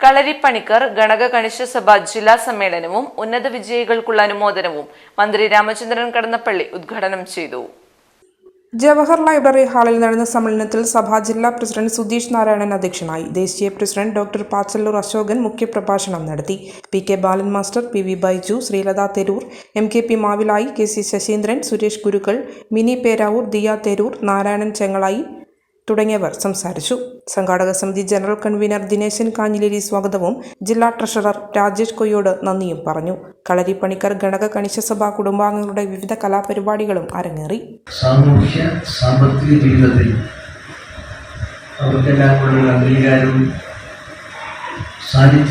കളരിപ്പണിക്കർ ഗണക കണിശ സഭ ജില്ലാ സമ്മേളനവും ഉന്നത വിജയികൾക്കുള്ള അനുമോദനവും മന്ത്രി രാമചന്ദ്രൻ കടന്നപ്പള്ളി ഉദ്ഘാടനം ചെയ്തു. ജവഹർ ലൈബ്രറി ഹാളിൽ നടന്ന സമ്മേളനത്തിൽ സഭാ ജില്ലാ പ്രസിഡന്റ് സുധീഷ് നാരായണൻ അധ്യക്ഷനായി. ദേശീയ പ്രസിഡന്റ് ഡോക്ടർ പാച്ചല്ലൂർ അശോകൻ മുഖ്യപ്രഭാഷണം നടത്തി. P K Balan master P V Baiju Sreelatha Theroor M K P Mavilayi K C Sasheendran Suresh Gurukkal Mini Peravoor Diya Theroor Narayanan Chengalayi തുടങ്ങിയവർ സംസാരിച്ചു. സംഘാടക സമിതി ജനറൽ കൺവീനർ ദിനേശൻ കാഞ്ഞിലേരി സ്വാഗതവും ജില്ലാ ട്രഷറർ രാജേഷ് കൊയ്യോട് നന്ദിയും പറഞ്ഞു. കളരി പണിക്കർ ഗണക കണിശസഭ കുടുംബാംഗങ്ങളുടെ വിവിധ കലാപരിപാടികളും അരങ്ങേറി. സാമൂഹ്യ സാമ്പത്തിക ജീവിതത്തിൽ അംഗീകാരവും സാമൂഹ്യ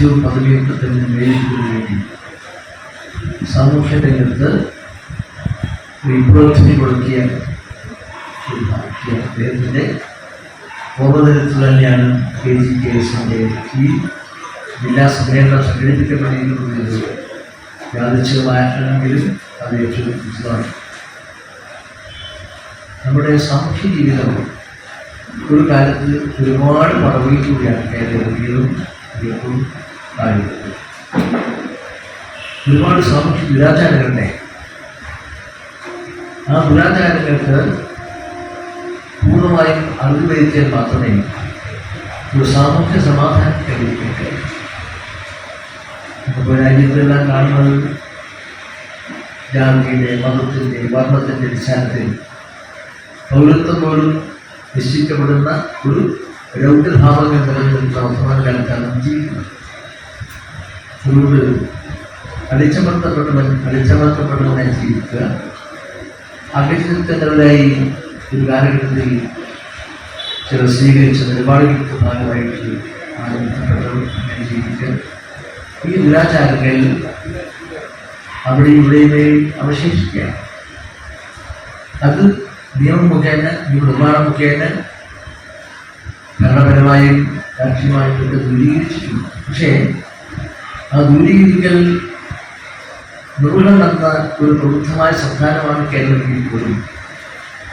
അദ്ദേഹത്തിന്റെ. ഓർമ്മദിനത്തിൽ തന്നെയാണ് കെ ജി കെ. എസിന്റെ ഈ ജില്ലാ സമ്മേളനം സംഘടിപ്പിക്കപ്പെട്ടിരിക്കുന്നത് യാദൃച്ഛികമായിട്ടാണെങ്കിലും അത് ഏറ്റവും ഉചിതമാണ്. നമ്മുടെ സാമൂഹ്യ ജീവിതം ഒരു കാലത്ത് ഒരുപാട് മറവിയിലൂടെയാണ് കേരളീയതും ഇപ്പോഴും ആയിരുന്നത് ഒരുപാട് സാമൂഹ്യ ദുരാചാരങ്ങളുടെ ആ ദുരാചാരങ്ങൾക്ക് പൂർണമായും അംഗീകരിച്ചാൽ മാത്രമേ ഒരു സാമൂഹ്യ സമാധാനം കൈവരിക്കാൻ കഴിയൂ അപ്പോൾ രാജ്യത്തെല്ലാം കാണുന്നത് ജാതിയുടെ മതത്തിന്റെ വർണത്തിന്റെ അടിസ്ഥാനത്തിൽ പൗരത്വം പോലും നിശ്ചയിക്കപ്പെടുന്ന ഒരു രൗദ്രഭാവങ്ങൾ നിലനിൽക്കുന്ന അവസാന കാലത്താണ് ജീവിക്കുന്നത്. അതുകൊണ്ട് അടിച്ചമർത്തപ്പെട്ടവൻ അടിച്ചമർത്തപ്പെട്ടവനെ ജീവിക്കുക അകറ്റിത്തവരായി ഒരു കാലഘട്ടത്തിൽ ചിലർ സ്വീകരിച്ച നിലപാടുകൾക്ക് ഭാഗമായിട്ട് ആരംഭിക്കപ്പെട്ടവർ അങ്ങനെ ജീവിക്കുക ഈ ദുരാചാരങ്ങൾ അവിടെ ഇവിടെയുമേ അവശേഷിക്കുക അത് നിയമം മുഖേന ഈ നിർമ്മാണം മുഖേന ഭരണപരമായും രാഷ്ട്രീയമായും ഒക്കെ ദൂരീകരിച്ചിട്ടുണ്ട്. പക്ഷേ ആ ദൂരീകരിക്കൽ നിർവഹണം നടന്ന ഒരു പ്രബുദ്ധമായ സംസ്ഥാനമാണ് കേരളത്തിൽ പോലും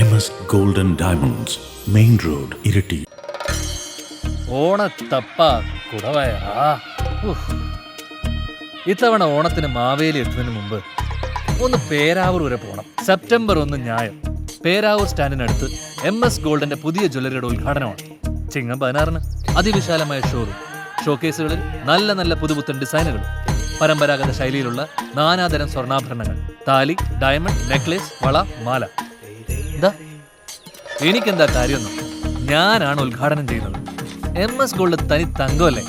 M S golden diamonds main road Iritty ഓണത്തപ്പ കുടവയാ. ഇത്തവണ ഓണത്തിന് മാവേലി എത്തുന്നതിന് മുമ്പ് ഒന്ന് പേരാവൂർ വരെ പോകണം സെപ്റ്റംബർ ഒന്ന് ഞായർ പേരാവൂർ സ്റ്റാൻഡിനടുത്ത് എം എസ് ഗോൾഡിന്റെ പുതിയ ജ്വല്ലറിയുടെ ഉദ്ഘാടനമാണ്. ചിങ്ങം പതിനാറിന് അതിവിശാലമായ ഷോറൂം ഷോക്കേസുകളിൽ നല്ല നല്ല പുതുപുത്തൻ ഡിസൈനുകൾ പരമ്പരാഗത ശൈലിയിലുള്ള നാനാതരം സ്വർണാഭരണങ്ങൾ. താലി ഡയമണ്ട് നെക്ലേസ് വള മാല. എനിക്കെന്താ കാര്യമൊന്നും? ഞാനാണ് ഉദ്ഘാടനം ചെയ്യുന്നത്. എം എസ് ഗോൾഡ് തനി തങ്കമല്ലേ?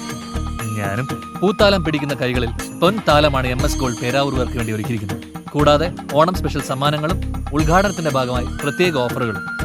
ഞാനും പൂത്താലം പിടിക്കുന്ന കൈകളിൽ പൊൻതാലമാണ് എം എസ് ഗോൾഡ് പേരാവൂർവർക്ക് വേണ്ടി ഒരുക്കിയിരിക്കുന്നത്. കൂടാതെ ഓണം സ്പെഷ്യൽ സമ്മാനങ്ങളും ഉദ്ഘാടനത്തിന്റെ ഭാഗമായി പ്രത്യേക ഓഫറുകളും